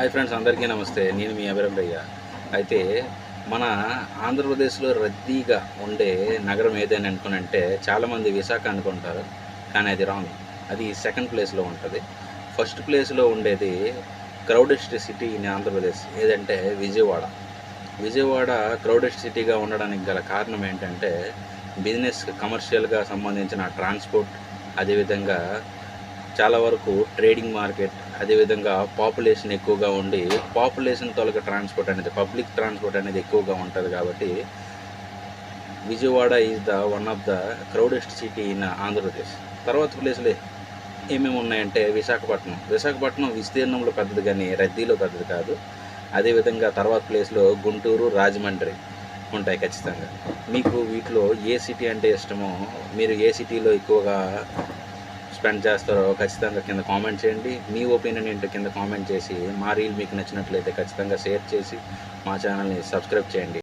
Hi friends అందరికీ నమస్తే. నేను మీ అభిరంభయ్య అయితే మన ఆంధ్రప్రదేశ్లో రద్దీగా ఉండే నగరం ఏదైనా అనుకునంటే చాలామంది విశాఖ అనుకుంటారు కానీ అది రాంగ్. అది సెకండ్ ప్లేస్లో ఉంటుంది. ఫస్ట్ ప్లేస్లో ఉండేది క్రౌడెస్ట్ సిటీ ఇన్ ఆంధ్రప్రదేశ్ ఏదంటే విజయవాడ. విజయవాడ క్రౌడెస్ట్ సిటీగా ఉండడానికి గల కారణం ఏంటంటే బిజినెస్ కమర్షియల్గా సంబంధించిన ట్రాన్స్పోర్ట్ అదేవిధంగా చాలా వరకు ట్రేడింగ్ మార్కెట్ అదేవిధంగా పాపులేషన్ ఎక్కువగా ఉండి పాపులేషన్ తొలగ ట్రాన్స్పోర్ట్ అనేది పబ్లిక్ ట్రాన్స్పోర్ట్ అనేది ఎక్కువగా ఉంటుంది కాబట్టి Vijayawada is the one of the crowdest city in Andhra Pradesh. తర్వాత ప్లేసులు ఏమేమి ఉన్నాయంటే విశాఖపట్నం. విశాఖపట్నం విస్తీర్ణంలో పెద్దది కానీ రద్దీలో పెద్దది కాదు. అదేవిధంగా తర్వాత ప్లేస్లో గుంటూరు రాజమండ్రి ఉంటాయి ఖచ్చితంగా. మీకు వీటిలో ఏ సిటీ అంటే ఇష్టమో మీరు ఏ సిటీలో ఎక్కువగా స్పెండ్ చేస్తారో ఖచ్చితంగా కింద కామెంట్ చేయండి. మీ ఒపీనియన్ ఏంటో కింద కామెంట్ చేసి మా రీల్ మీకు నచ్చినట్లయితే ఖచ్చితంగా షేర్ చేసి మా ఛానల్ని సబ్స్క్రైబ్ చేయండి.